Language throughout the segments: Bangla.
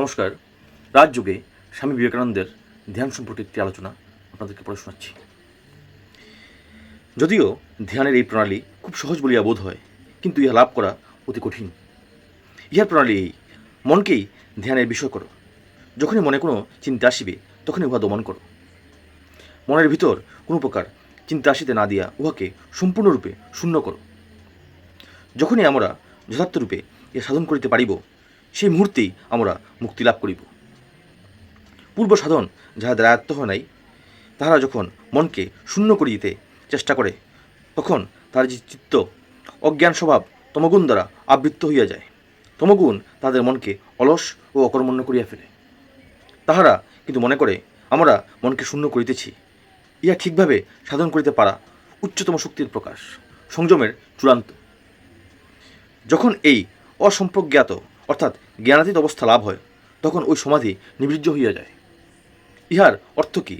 নমস্কার। রাজযোগে স্বামী বিবেকানন্দের ধ্যান সম্পর্কে একটি আলোচনা আপনাদেরকে পড়ে শোনাচ্ছি। যদিও ধ্যানের এই প্রণালী খুব সহজ বলিয়া বোধ হয়, কিন্তু ইহা লাভ করা অতি কঠিন। ইহার প্রণালী এই, মনকেই ধ্যানের বিষয় করো। যখনই মনে কোনো চিন্তা আসিবে, তখনই উহা দমন করো। মনের ভিতর কোনো প্রকার চিন্তা আসিতে না দিয়া উহাকে সম্পূর্ণরূপে শূন্য করো। যখনই আমরা যথার্থরূপে ইহা সাধন করিতে পারিব সেই মুহূর্তেই আমরা মুক্তি লাভ করিব। পূর্ব সাধন যাহাদের আয়ত্ত হয় নাই, তাহারা যখন মনকে শূন্য করিতে চেষ্টা করে, তখন তার যে চিত্ত, অজ্ঞান স্বভাব তমগুণ দ্বারা আবৃত্ত হইয়া যায়। তমগুণ তাদের মনকে অলস ও অকর্মণ্য করিয়া ফেলে। তাহারা কিন্তু মনে করে, আমরা মনকে শূন্য করিতেছি। ইহা ঠিকভাবে সাধন করিতে পারা উচ্চতম শক্তির প্রকাশ, সংযমের চূড়ান্ত। যখন এই অসম্প্রজ্ঞাত অর্থাৎ জ্ঞানাতীত অবস্থা লাভ হয়, তখন ওই সমাধি নিবৃজ্জ হইয়া যায়। ইহার অর্থ কি?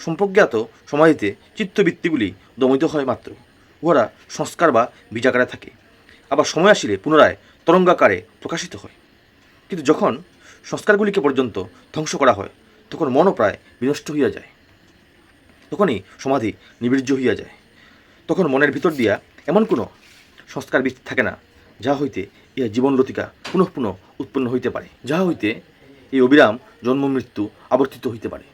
সম্প্রজ্ঞাত সমাধিতে চিত্তবৃত্তিগুলি দমিত হয় মাত্র, উহারা সংস্কার বা বীজাকারে থাকে, আবার সময় আসিলে পুনরায় তরঙ্গাকারে প্রকাশিত হয়। কিন্তু যখন সংস্কারগুলিকে পর্যন্ত ধ্বংস করা হয়, তখন মনও প্রায় বিনষ্ট হইয়া যায়। তখনই সমাধি নিবৃজ্জ হইয়া যায়। তখন মনের ভিতর দিয়া এমন কোনো সংস্কার বীজ থাকে না, যা হইতে ইহা জীবন লতিকা পুনঃ পুনঃ উৎপন্ন হইতে পারে। যাহা হইতে এই অবিরাম জন্ম মৃত্যু আবর্তিত হইতে পারে।